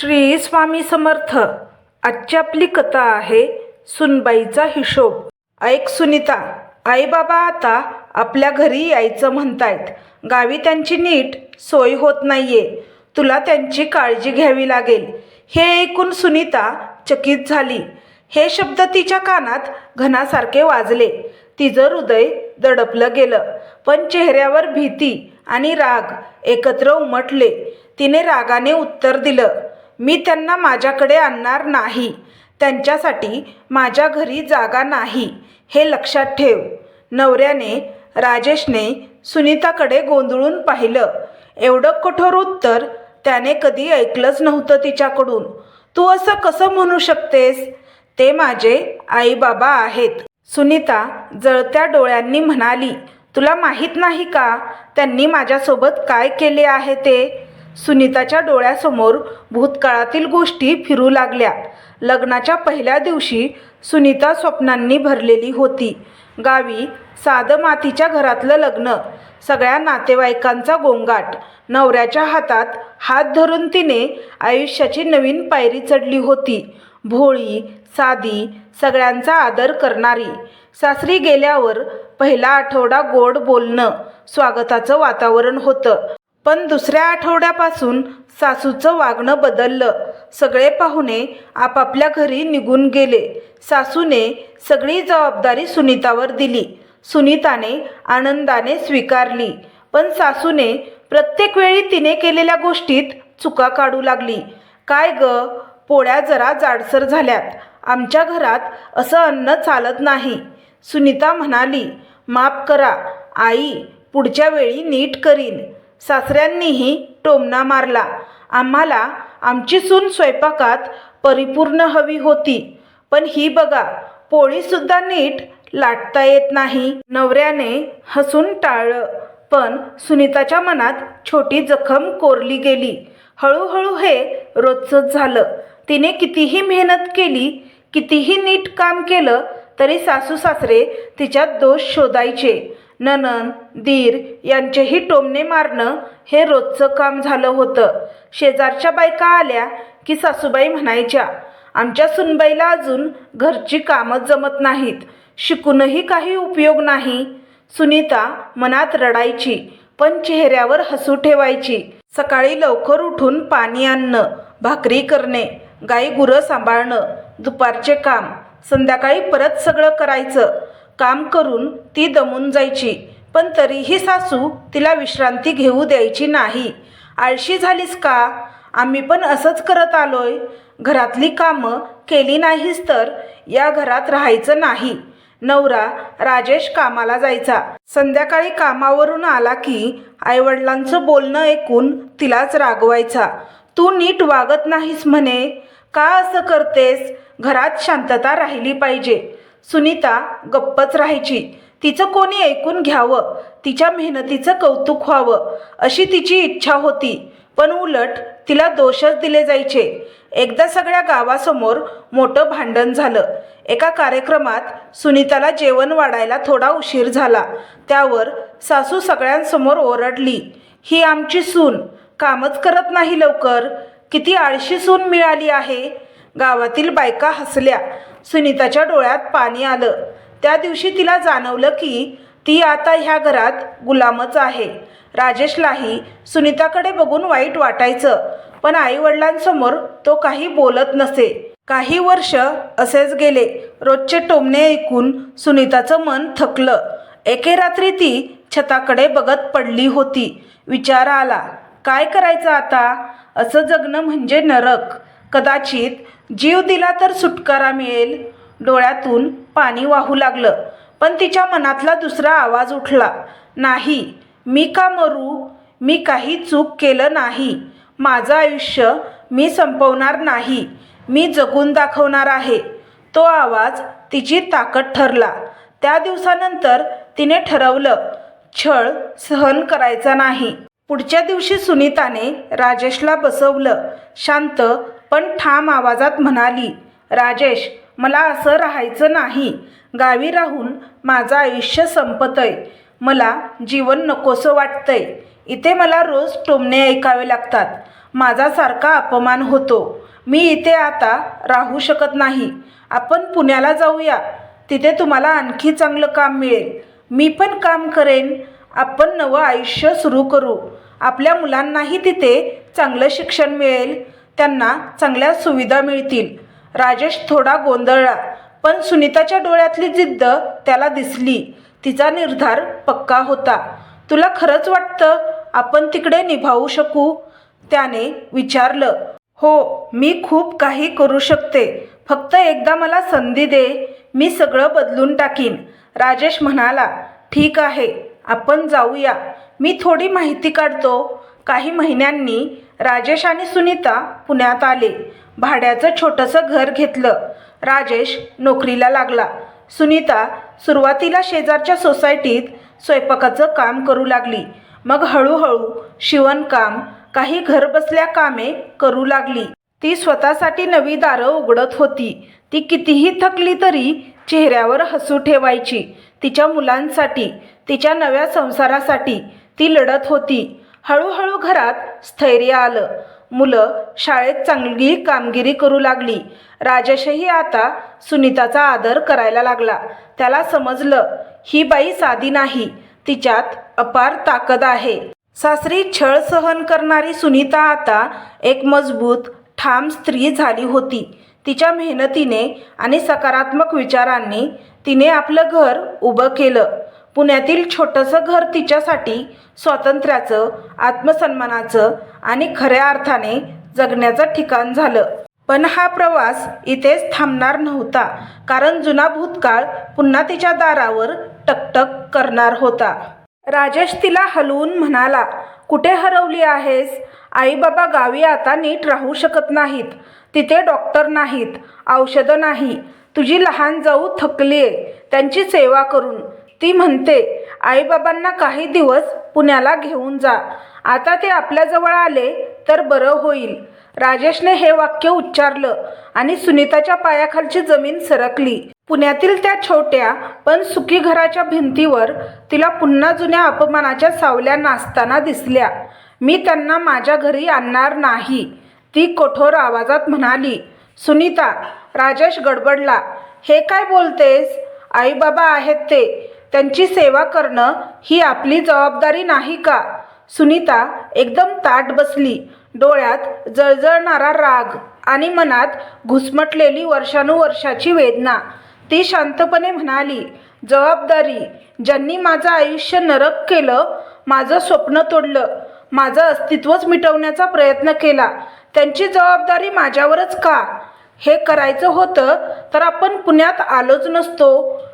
श्री स्वामी समर्थ. आजची आपली कथा आहे सुनबाईचा हिशोब. ऐक सुनीता आई बाबा आता आपल्या घरी यायचं म्हणतायत. गावी त्यांची नीट सोय होत नाहीये. तुला त्यांची काळजी घ्यावी लागेल. हे ऐकून सुनीता चकित झाली. हे शब्द तिच्या कानात घनासारखे वाजले. तिचं हृदय दडपलं गेलं. पण चेहऱ्यावर भीती आणि राग एकत्र उमटले. तिने रागाने उत्तर दिलं. मी त्यांना माझ्याकडे आणणार नाही. त्यांच्यासाठी माझ्या घरी जागा नाही. हे लक्षात ठेव. नवऱ्याने राजेशने सुनीताकडे गोंधळून पाहिलं. एवढं कठोर उत्तर त्याने कधी ऐकलंच नव्हतं तिच्याकडून. तू असं कसं म्हणू शकतेस? ते माझे आई बाबा आहेत. सुनीता जळत्या डोळ्यांनी म्हणाली तुला माहीत नाही का त्यांनी माझ्यासोबत काय केले आहे ते? सुनीताच्या डोळ्यासमोर भूतकाळातील गोष्टी फिरू लागल्या. लग्नाच्या पहिल्या दिवशी सुनीता स्वप्नांनी भरलेली होती. गावी साधं मातीच्या घरातलं लग्न सगळ्या नातेवाईकांचा गोंगाट नवऱ्याच्या हातात हात धरून तिने आयुष्याची नवीन पायरी चढली होती. भोळी साधी सगळ्यांचा आदर करणारी. सासरी गेल्यावर पहिला आठवडा गोड बोलणं स्वागताचं वातावरण होतं. पण दुसऱ्या आठवड्यापासून सासूचं वागणं बदललं. सगळे पाहुणे आपापल्या घरी निघून गेले. सासूने सगळी जबाबदारी सुनीतावर दिली. सुनीताने आनंदाने स्वीकारली. पण सासूने प्रत्येक वेळी तिने केलेल्या गोष्टीत चुका काढू लागली. काय ग? पोळ्या जरा जाडसर झाल्यात. आमच्या घरात असं अन्न चालत नाही. सुनीता म्हणाली माफ करा. आई पुढच्या वेळी नीट करीन. सासऱ्यांनीही टोमणा मारला. आम्हाला आमची सून स्वयंपाकात परिपूर्ण हवी होती. पण ही बघा पोळीसुद्धा नीट लाटता येत नाही. नवऱ्याने हसून टाळलं पण सुनीताच्या मनात छोटी जखम कोरली गेली. हळूहळू हे रोजचंच झालं. तिने कितीही मेहनत केली कितीही नीट काम केलं तरी सासू सासरे तिच्यात दोष शोधायचे. ननन दीर यांचेही टोमणे मारणं हे रोजचं काम झालं होतं. शेजारच्या बायका आल्या की सासूबाई म्हणायच्या आमच्या सुनबाईला अजून घरची कामं जमत नाहीत. शिकूनही काही उपयोग नाही. सुनीता मनात रडायची पण चेहऱ्यावर हसू ठेवायची. सकाळी लवकर उठून पाणी आणणं भाकरी करणे गाई गुरं सांभाळणं दुपारचे काम संध्याकाळी परत सगळं करायचं. काम करून ती दमून जायची. पण तरीही सासू तिला विश्रांती घेऊ द्यायची नाही. आळशी झालीस का? आम्ही पण असंच करत आलोय. घरातली कामं केली नाहीस तर या घरात राहायचं नाही. नवरा राजेश कामाला जायचा. संध्याकाळी कामावरून आला की आईवडिलांचं बोलणं ऐकून तिलाच रागवायचा. तू नीट वागत नाहीस म्हणे. का असं करतेस? घरात शांतता राहिली पाहिजे. सुनीता गप्पच राहायची. तिचं कोणी ऐकून घ्यावं? तिच्या मेहनतीचं कौतुक व्हावं? अशी तिची इच्छा होती. पण उलट तिला दोषच दिले जायचे. एकदा सगळ्या गावासमोर मोठं भांडण झालं. एका कार्यक्रमात सुनीताला जेवण वाढायला थोडा उशीर झाला. त्यावर सासू सगळ्यांसमोर ओरडली ही आमची सून. कामच करत नाही लवकर. किती आळशी सून मिळाली आहे. गावातील बायका हसल्या. सुनीताच्या डोळ्यात पाणी आलं. त्या दिवशी तिला जाणवलं की ती आता ह्या घरात गुलामच आहे. राजेशलाही सुनीताकडे बघून वाईट वाटायचं पण आईवडिलांसमोर तो काही बोलत नसे. काही वर्ष असेच गेले. रोजचे टोमणे ऐकून सुनीताचं मन थकलं. एके रात्री ती छताकडे बघत पडली होती. विचार आला काय करायचं आता? असं जगणं म्हणजे नरक. कदाचित जीव दिला तर सुटकारा मिळेल. डोळ्यातून पाणी वाहू लागलं पण तिच्या मनातला दुसरा आवाज उठला. नाही मी का मरू? मी काही चूक केलं नाही. माझं आयुष्य मी संपवणार नाही. मी जगून दाखवणार आहे. तो आवाज तिची ताकद ठरला. त्या दिवसानंतर तिने ठरवलं छळ सहन करायचा नाही. पुढच्या दिवशी सुनीताने राजेशला बसवलं. शांत पण ठाम आवाजात म्हणाली राजेश मला असं राहायचं नाही. गावी राहून माझं आयुष्य संपतंय. मला जीवन नकोसं वाटतंय. इथे मला रोज टोमणे ऐकावे लागतात. माझा सारखा अपमान होतो. मी इथे आता राहू शकत नाही. आपण पुण्याला जाऊया. तिथे तुम्हाला आणखी चांगलं काम मिळेल. मी पण काम करेन. आपण नवं आयुष्य सुरू करू. आपल्या मुलांनाही तिथे चांगलं शिक्षण मिळेल. त्यांना चांगल्या सुविधा मिळतील. राजेश थोडा गोंधळला पण सुनीताच्या डोळ्यातली जिद्द त्याला दिसली. तिचा निर्धार पक्का होता. तुला खरंच वाटतं आपण तिकडे निभावू शकू? त्याने विचारलं. हो मी खूप काही करू शकते. फक्त एकदा मला संधी दे मी सगळं बदलून टाकीन. राजेश म्हणाला ठीक आहे आपण जाऊया. मी थोडी माहिती काढतो. काही महिन्यांनी राजेश आणि सुनीता पुण्यात आले. भाड्याचं छोटंसं घर घेतलं. राजेश नोकरीला लागला. सुनीता सुरुवातीला शेजारच्या सोसायटीत स्वयंपाकाचं काम करू लागली. मग हळूहळू शिवणकाम काही घरबसल्या कामे करू लागली. ती स्वतःसाठी नवी दारं उघडत होती. ती कितीही थकली तरी चेहऱ्यावर हसू ठेवायची. तिच्या मुलांसाठी तिच्या नव्या संसारासाठी ती लढत होती. हळूहळू घरात स्थैर्य आलं. मुलं शाळेत चांगली कामगिरी करू लागली. राजेशही आता सुनीताचा आदर करायला लागला. त्याला समजलं ही बाई साधी नाही. तिच्यात अपार ताकद आहे. सासरी छळ सहन करणारी सुनीता आता एक मजबूत ठाम स्त्री झाली होती. तिच्या मेहनतीने आणि सकारात्मक विचारांनी तिने आपलं घर उभं केलं. पुण्यातील छोटंसं घर तिच्यासाठी स्वातंत्र्याचं आत्मसन्मानाचं आणि खऱ्या अर्थाने जगण्याचं ठिकाण झालं. पण हा प्रवास इथेच थांबणार नव्हता कारण जुना भूतकाळ पुन्हा तिच्या दारावर टकटक करणार होता. राजेश तिला हलवून म्हणाला कुठे हरवली आहेस? आई बाबा गावी आता नीट राहू शकत नाहीत. तिथे डॉक्टर नाहीत औषधं नाही. तुझी लहान जाऊ थकली आहे त्यांची सेवा करून. ती म्हणते आईबाबांना काही दिवस पुण्याला घेऊन जा. आता ते आपल्याजवळ आले तर बरं होईल. राजेशने हे वाक्य उच्चारलं आणि सुनीताच्या पायाखालची जमीन सरकली. पुण्यातील त्या छोट्या पण सुखी घराच्या भिंतीवर तिला पुन्हा जुन्या अपमानाच्या सावल्या नाचताना दिसल्या. मी त्यांना माझ्या घरी आणणार नाही ती कठोर आवाजात म्हणाली. सुनीता राजेश गडबडला. हे काय बोलतेस? आईबाबा आहेत ते. त्यांची सेवा करणं ही आपली जबाबदारी नाही का? सुनीता एकदम ताट बसली. डोळ्यात जळजळणारा राग आणि मनात घुसमटलेली वर्षानुवर्षाची वेदना. ती शांतपणे म्हणाली जबाबदारी ज्यांनी माझं आयुष्य नरक केलं माझं स्वप्न तोडलं माझं अस्तित्वच मिटवण्याचा प्रयत्न केला त्यांची जबाबदारी माझ्यावरच का? हे करायचं होतं तर आपण पुण्यात आलोच नसतो.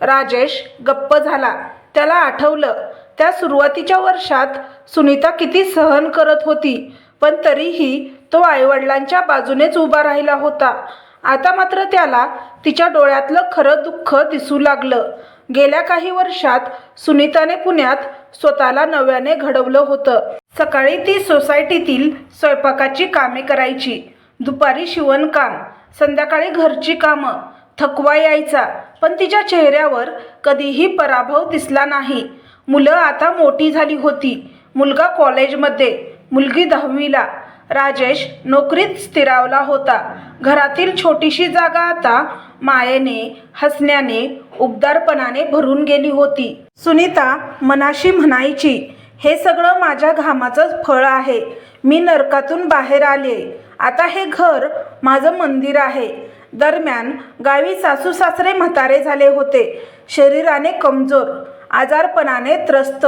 राजेश गप्प झाला. त्याला आठवलं त्या सुरुवातीच्या वर्षात सुनीता किती सहन करत होती पण तरीही तो आईवडिलांच्या बाजूनेच उभा राहिला होता. आता मात्र त्याला तिच्या डोळ्यातलं खरं दुःख दिसू लागलं. गेल्या काही वर्षात सुनीताने पुण्यात स्वतःला नव्याने घडवलं होतं. सकाळी ती सोसायटीतील स्वयंपाकाची कामे करायची. दुपारी शिवणकाम संध्याकाळी घरची कामं. थकवा यायचा. पण तिच्या चेहऱ्यावर कधीही पराभव दिसला नाही. मुलं आता मोठी झाली होती. मुलगा कॉलेजमध्ये मुलगी दहावीला. राजेश नोकरीत स्थिरावला होता. घरातील छोटीशी जागा आता मायेने हसण्याने उबदारपणाने भरून गेली होती. सुनीता मनाशी म्हणायची हे सगळं माझ्या घामाचंच फळ आहे. मी नरकातून बाहेर आले आता हे घर माझं मंदिर आहे. दरम्यान गावी सासू सासरे म्हातारे झाले होते. शरीराने कमजोर आजारपणाने त्रस्त.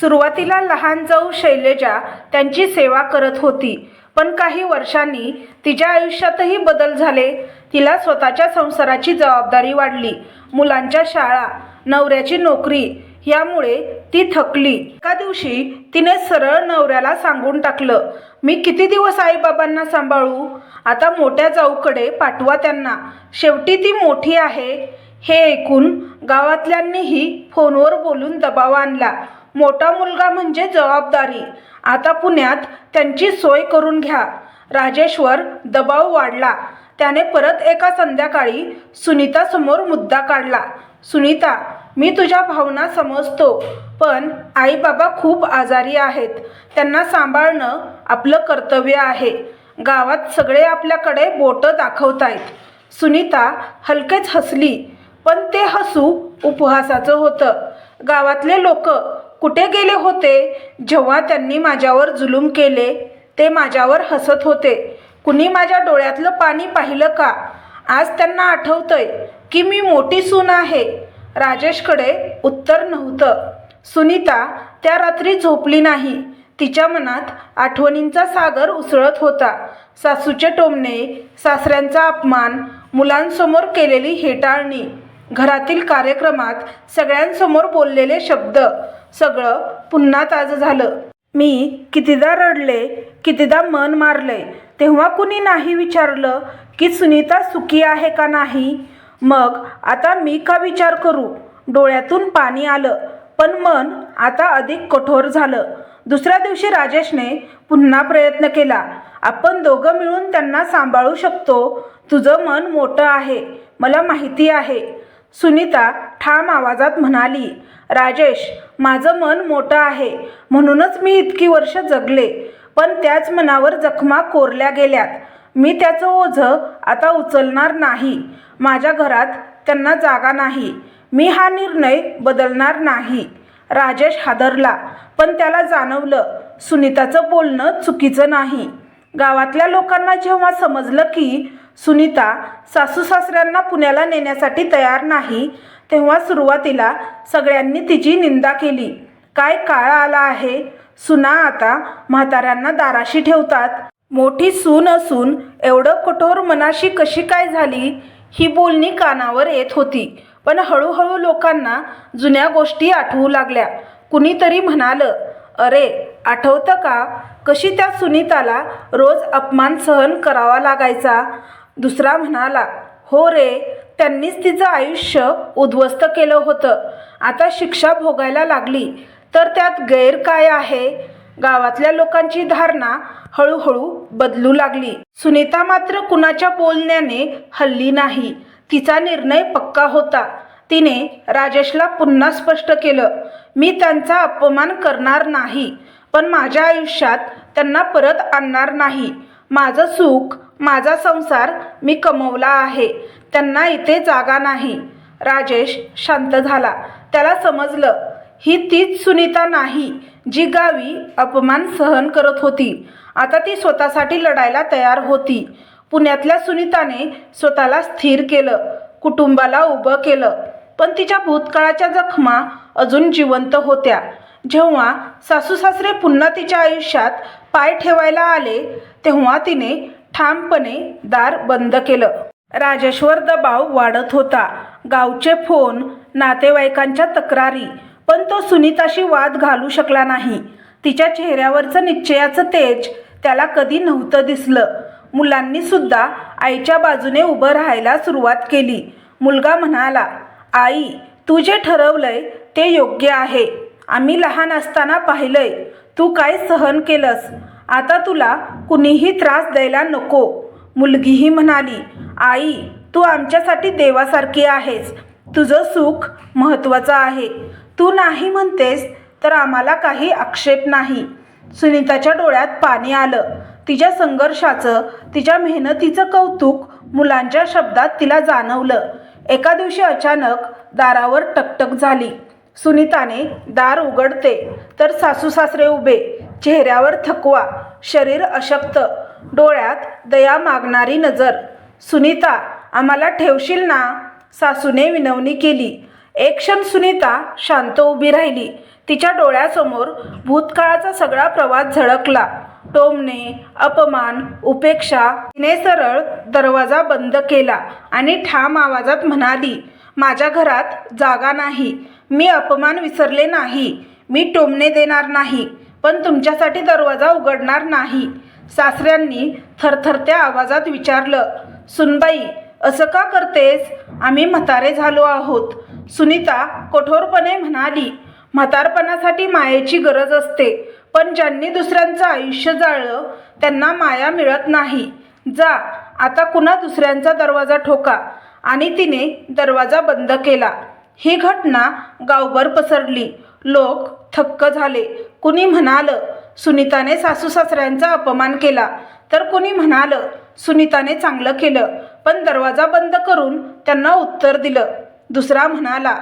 सुरुवातीला लहान जाऊ शैलेजा त्यांची सेवा करत होती पण काही वर्षांनी तिच्या आयुष्यातही बदल झाले. तिला स्वतःच्या संसाराची जबाबदारी वाढली. मुलांच्या शाळा नवऱ्याची नोकरी यामुळे ती थकली. एका दिवशी तिने सरळ नवऱ्याला सांगून टाकलं मी किती दिवस आईबाबांना सांभाळू? आता मोठ्या जाऊकडे पाठवा त्यांना. शेवटी ती मोठी आहे. हे ऐकून गावातल्यांनीही फोनवर बोलून दबाव आणला. मोठा मुलगा म्हणजे जबाबदारी. आता पुण्यात त्यांची सोय करून घ्या. राजेश्वर दबाव वाढला. त्याने परत एका संध्याकाळी सुनीतासमोर मुद्दा काढला. सुनीता मी तुझ्या भावना समजतो पण आई बाबा खूप आजारी आहेत. त्यांना सांभाळणं आपलं कर्तव्य आहे. गावात सगळे आपल्याकडे बोटं दाखवतायत. सुनीता हलकेच हसली पण ते हसू उपहासाचं होतं. गावातले लोक कुठे गेले होते? जेव्हा त्यांनी माझ्यावर जुलूम केले ते माझ्यावर हसत होते. कुणी माझ्या डोळ्यातलं पाणी पाहिलं का? आज त्यांना आठवतंय की मी मोठी सून आहे. राजेशकडे उत्तर नव्हतं. सुनीता त्या रात्री झोपली नाही. तिच्या मनात आठवणींचा सागर उसळत होता. सासूचे टोमणे सासऱ्यांचा अपमान मुलांसमोर केलेली हेटाळणी घरातील कार्यक्रमात सगळ्यांसमोर बोललेले शब्द सगळं पुन्हा ताजं झालं. मी कितीदा रडले कितीदा मन मारले तेव्हा कुणी नाही विचारलं की सुनीता सुखी आहे का नाही? मग आता मी का विचार करू? डोळ्यातून पाणी आलं पण मन आता अधिक कठोर झालं. दुसऱ्या दिवशी राजेशने पुन्हा प्रयत्न केला. आपण दोघं मिळून त्यांना सांभाळू शकतो. तुझं मन मोठं आहे मला माहिती आहे. सुनीता ठाम आवाजात म्हणाली राजेश माझं मन मोठं आहे. म्हणूनच मी इतकी वर्ष जगले पण त्याच मनावर जखमा कोरल्या गेल्यात. मी त्याचं ओझं आता उचलणार नाही. माझ्या घरात त्यांना जागा नाही. मी हा निर्णय बदलणार नाही. राजेश हादरला पण त्याला जाणवलं सुनीताचं बोलणं चुकीचं नाही. गावातल्या लोकांना जेव्हा समजलं की सुनीता सासू सासऱ्यांना पुण्याला नेण्यासाठी तयार नाही तेव्हा सुरुवातीला सगळ्यांनी तिची निंदा केली. काय काळ आला आहे? सुना आता म्हाताऱ्यांना दाराशी ठेवतात. मोठी सून असून एवढं कठोर मनाशी कशी काय झाली ही बोलणी कानावर येत होती. पण हळूहळू लोकांना जुन्या गोष्टी आठवू लागल्या. कुणीतरी म्हणालं अरे आठवतं का? कशी त्या सुनीताला रोज अपमान सहन करावा लागायचा? दुसरा म्हणाला हो रे त्यांनीच तिचं आयुष्य उद्ध्वस्त केलं होतं. आता शिक्षा भोगायला लागली. तर त्यात गैर काय आहे? गावातल्या लोकांची धारणा हळूहळू बदलू लागली. सुनीता मात्र कुणाच्या बोलण्याने हल्ली नाही. तिचा निर्णय पक्का होता. तिने राजेशला पुन्हा स्पष्ट केलं मी त्यांचा अपमान करणार नाही पण माझ्या आयुष्यात त्यांना परत आणणार नाही. माझं सुख माझा संसार मी कमवला आहे. त्यांना इथे जागा नाही. राजेश शांत झाला. त्याला समजलं ही तीच सुनीता नाही. जी गावी अपमान सहन करत होती. आता ती स्वतःसाठी लढायला तयार होती. पुण्यातल्या सुनीताने स्वतःला स्थिर केलं कुटुंबाला उभं केलं. पण तिच्या भूतकाळाच्या जखमा अजून जिवंत होत्या. जेव्हा सासू सासरे पुन्हा तिच्या आयुष्यात पाय ठेवायला आले तेव्हा तिने ठामपणे दार बंद केलं. राजेश्वर दबाव वाढत होता. गावचे फोन नातेवाईकांच्या तक्रारी पण तो सुनीताशी वाद घालू शकला नाही. तिच्या चेहऱ्यावरचं निश्चयाचं तेज त्याला कधी नव्हतं दिसलं. मुलांनी सुद्धा आईच्या बाजूने उभं राहायला सुरुवात केली. मुलगा म्हणाला आई तू जे ठरवलंय ते योग्य आहे. आम्ही लहान असताना पाहिलंय. तू काय सहन केलंस? आता तुला कुणीही त्रास द्यायला नको. मुलगीही म्हणाली आई तू आमच्यासाठी देवासारखी आहेस. तुझं सुख महत्त्वाचं आहे. तू नाही म्हणतेस तर आम्हाला काही आक्षेप नाही. सुनीताच्या डोळ्यात पाणी आलं. तिच्या संघर्षाचं तिच्या मेहनतीचं कौतुक मुलांच्या शब्दात तिला जाणवलं. एका दिवशी अचानक दारावर टकटक झाली. सुनीताने दार उघडते तर सासू सासरे उभे चेहऱ्यावर थकवा शरीर अशक्त डोळ्यात दया मागणारी नजर. सुनीता आम्हाला ठेवशील ना? सासूने विनवणी केली. एक क्षण सुनीता शांत उभी राहिली. तिच्या डोळ्यासमोर भूतकाळाचा सगळा प्रवास झळकला. टोमणे अपमान उपेक्षा तिने सरळ दरवाजा बंद केला आणि ठाम आवाजात म्हणाली माझ्या घरात जागा नाही. मी अपमान विसरले नाही. मी टोमणे देणार नाही. पण तुमच्यासाठी दरवाजा उघडणार नाही. सासऱ्यांनी थरथरत्या आवाजात विचारलं सुनबाई असं का करतेस? आम्ही म्हातारे झालो आहोत. सुनीता कठोरपणे म्हणाली म्हातारपणासाठी मायेची गरज असते पण ज्यांनी दुसऱ्यांचं आयुष्य जाळलं त्यांना माया मिळत नाही. जा आता कुणा दुसऱ्यांचा दरवाजा ठोका. आणि तिने दरवाजा बंद केला. ही घटना गावभर पसरली. लोक थक्क झाले. कुणी म्हणालं सुनीताने सासू सासऱ्यांचा अपमान केला. तर कुणी म्हणालं सुनीताने चांगलं केलं. पण दरवाजा बंद करून त्यांना उत्तर दिलं. दुसरा म्हणाला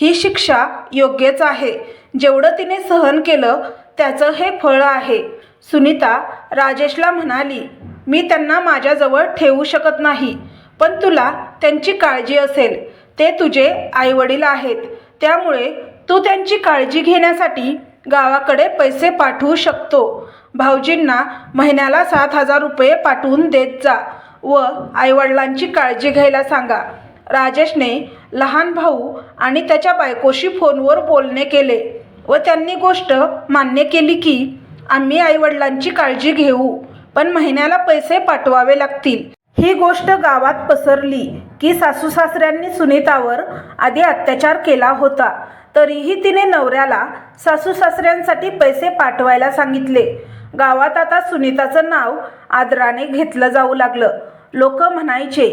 ही शिक्षा योग्यच आहे. जेवढं तिने सहन केलं त्याचं हे फळ आहे. सुनीता राजेशला म्हणाली मी त्यांना माझ्याजवळ ठेवू शकत नाही पण तुला त्यांची काळजी असेल. ते तुझे आईवडील आहेत. त्यामुळे तू त्यांची काळजी घेण्यासाठी गावाकडे पैसे पाठवू शकतो. भाऊजींना महिन्याला सात हजार रुपये पाठवून देत जा व आईवडिलांची काळजी घ्यायला सांगा. राजेशने लहान भाऊ आणि त्याच्या बायकोशी फोनवर बोलणे केले व त्यांनी गोष्ट मान्य केली की आम्ही आईवडिलांची काळजी घेऊ पण महिन्याला पैसे पाठवावे लागतील. ही गोष्ट गावात पसरली की सासू सासऱ्यांनी सुनीतावर आधी अत्याचार केला होता. तरीही तिने नवऱ्याला सासू सासऱ्यांसाठी पैसे पाठवायला सांगितले. गावात आता सुनीताचं नाव आदराने घेतलं जाऊ लागलं. लोक म्हणायचे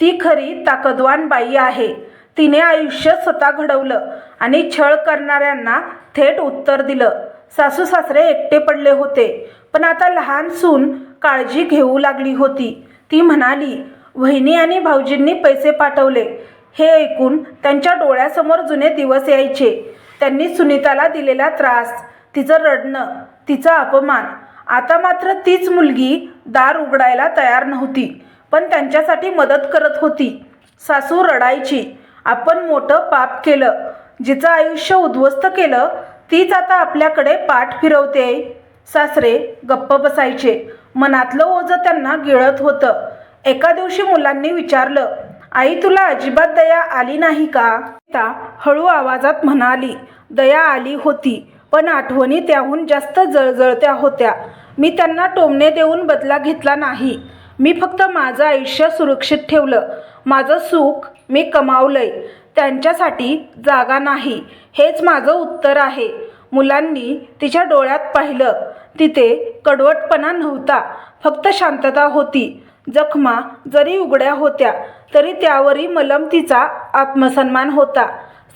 ती खरी ताकदवान बाई आहे. तिने आयुष्य स्वतः घडवलं आणि छळ करणाऱ्यांना थेट उत्तर दिलं. सासू सासरे एकटे पडले होते पण आता लहान सून काळजी घेऊ लागली होती. ती म्हणाली वहिनी आणि भाऊजींनी पैसे पाठवले. हे ऐकून त्यांच्या डोळ्यासमोर जुने दिवस यायचे. त्यांनी सुनीताला दिलेला त्रास तिचं रडणं तिचा अपमान. आता मात्र तीच मुलगी दार उघडायला तयार नव्हती पण त्यांच्यासाठी मदत करत होती. सासू रडायची. आपण मोठं पाप केलं जिचं आयुष्य उद्ध्वस्त केलं तीच आता आपल्याकडे पाठ फिरवते. सासरे गप्प बसायचे. मनातलं ओझं त्यांना गिळत होतं. एका दिवशी मुलांनी विचारलं आई तुला अजिबात दया आली नाही का? ता हळू आवाजात म्हणाली दया आली होती पण आठवणी त्याहून जास्त जळजळत्या होत्या. मी त्यांना टोमणे देऊन बदला घेतला नाही. मी फक्त माझं आयुष्य सुरक्षित ठेवलं. माझं सुख मी कमावलंय. त्यांच्यासाठी जागा नाही. हेच माझं उत्तर आहे. मुलांनी तिच्या डोळ्यात पाहिलं. तिथे कडवटपणा नव्हता. फक्त शांतता होती. जखमा जरी उघड्या होत्या तरी त्यावरही मलम तिचा आत्मसन्मान होता.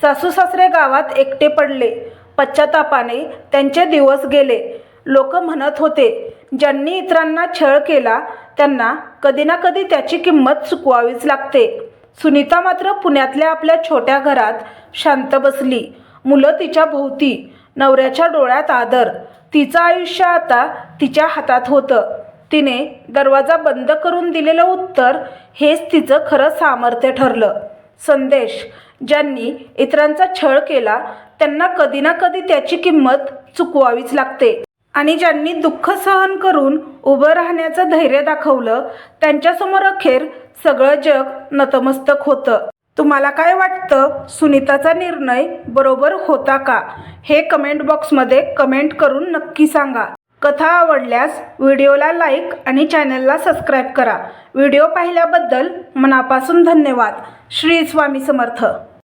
सासू सासरे गावात एकटे पडले. पश्चातापाने त्यांचे दिवस गेले. लोक म्हणत होते ज्यांनी इतरांना छळ केला त्यांना कधी ना कधी त्याची किंमत चुकवावीच लागते. सुनीता मात्र पुण्यातल्या आपल्या छोट्या घरात शांत बसली. मुलं तिच्या भोवती नवऱ्याच्या डोळ्यात आदर. तिचं आयुष्य आता तिच्या हातात होतं. तिने दरवाजा बंद करून दिलेलं उत्तर हेच तिचं खरं सामर्थ्य ठरलं. संदेश ज्यांनी इतरांचा छळ केला त्यांना कधी ना कधी त्याची किंमत चुकवावीच लागते. आणि ज्यांनी दुःख सहन करून उभं राहण्याचं धैर्य दाखवलं त्यांच्यासमोर अखेर सगळं जग नतमस्तक होतं. तुम्हाला काय वाटतं? सुनीताचा निर्णय बरोबर होता का? हे कमेंट बॉक्समध्ये कमेंट करून नक्की सांगा. कथा आवडल्यास व्हिडिओला लाईक आणि चॅनलला सबस्क्राईब करा. व्हिडिओ पाहिल्याबद्दल मनापासून धन्यवाद. श्री स्वामी समर्थ.